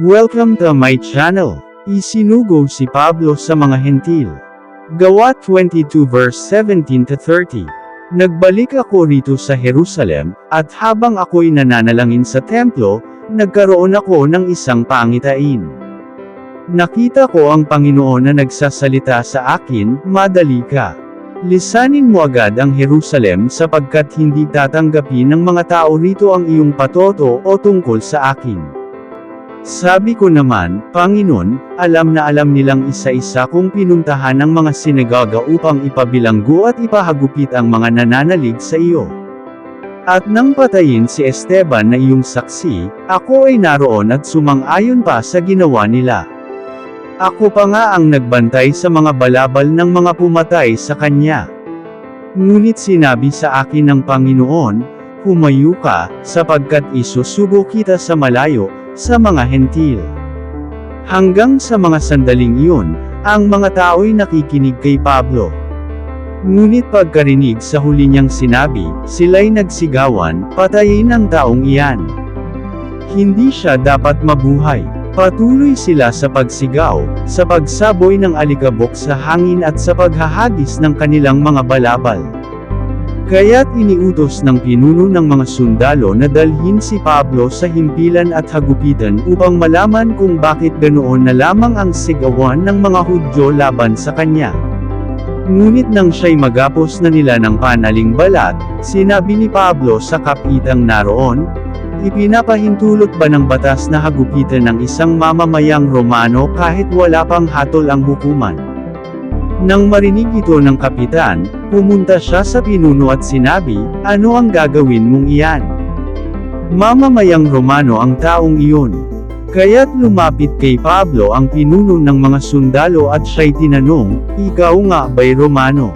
Welcome to my channel. Isinugo si Pablo sa mga hentil. Gawa 22 verse 17 to 30. Nagbalik ako rito sa Jerusalem, at habang ako'y nananalangin sa templo, nagkaroon ako ng isang pangitain. Nakita ko ang Panginoon na nagsasalita sa akin, madali ka. Lisanin mo agad ang Jerusalem sapagkat hindi tatanggapin ng mga tao rito ang iyong patoto o tungkol sa akin. Sabi ko naman, Panginoon, alam na alam nilang isa-isa kong pinuntahan ng mga sinagoga upang ipabilanggo at ipahagupit ang mga nananalig sa iyo. At nang patayin si Esteban na iyong saksi, ako ay naroon at sumang-ayon pa sa ginawa nila. Ako pa nga ang nagbantay sa mga balabal ng mga pumatay sa kanya. Ngunit sinabi sa akin ng Panginoon, Humayo ka, sapagkat isusugo kita sa malayo, sa mga hentil. Hanggang sa mga sandaling iyon, ang mga tao'y nakikinig kay Pablo. Ngunit pagkarinig sa huli niyang sinabi, sila'y nagsigawan, patayin ang taong iyan. Hindi siya dapat mabuhay. Patuloy sila sa pagsigaw, sa pagsaboy ng alikabok sa hangin at sa paghahagis ng kanilang mga balabal. Kaya't iniutos ng pinuno ng mga sundalo na dalhin si Pablo sa himpilan at hagupitan upang malaman kung bakit ganoon na lamang ang sigawan ng mga Hudyo laban sa kanya. Ngunit nang siya'y magapos na nila ng panaling balat, sinabi ni Pablo sa kapitang naroon, Ipinapahintulot ba ng batas na hagupitan ng isang mamamayang Romano kahit wala pang hatol ang hukuman? Nang marinig ito ng kapitan, pumunta siya sa pinuno at sinabi, ano ang gagawin mong iyan? Mamamayang Romano ang taong iyon. Kaya't lumapit kay Pablo ang pinuno ng mga sundalo at siya'y tinanong, ikaw nga ba'y Romano?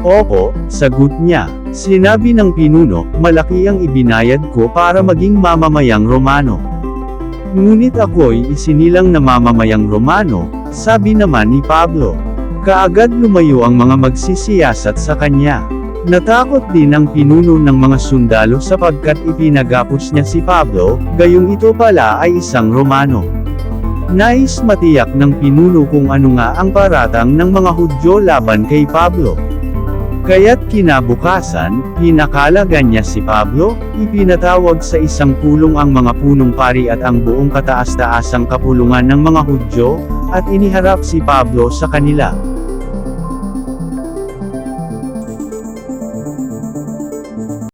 Opo, sagot niya. Sinabi ng pinuno, malaki ang ibinayad ko para maging mamamayang Romano. Ngunit ako'y isinilang na mamamayang Romano, sabi naman ni Pablo. Kaagad lumayo ang mga magsisiyasat sa kanya. Natakot din ang pinuno ng mga sundalo sapagkat ipinagapos niya si Pablo, gayong ito pala ay isang Romano. Nais matiyak ng pinuno kung ano nga ang paratang ng mga Hudyo laban kay Pablo. Kaya't kinabukasan, pinakalagan niya si Pablo, ipinatawag sa isang pulong ang mga punong pari at ang buong kataas-taasang kapulungan ng mga Hudyo, at iniharap si Pablo sa kanila.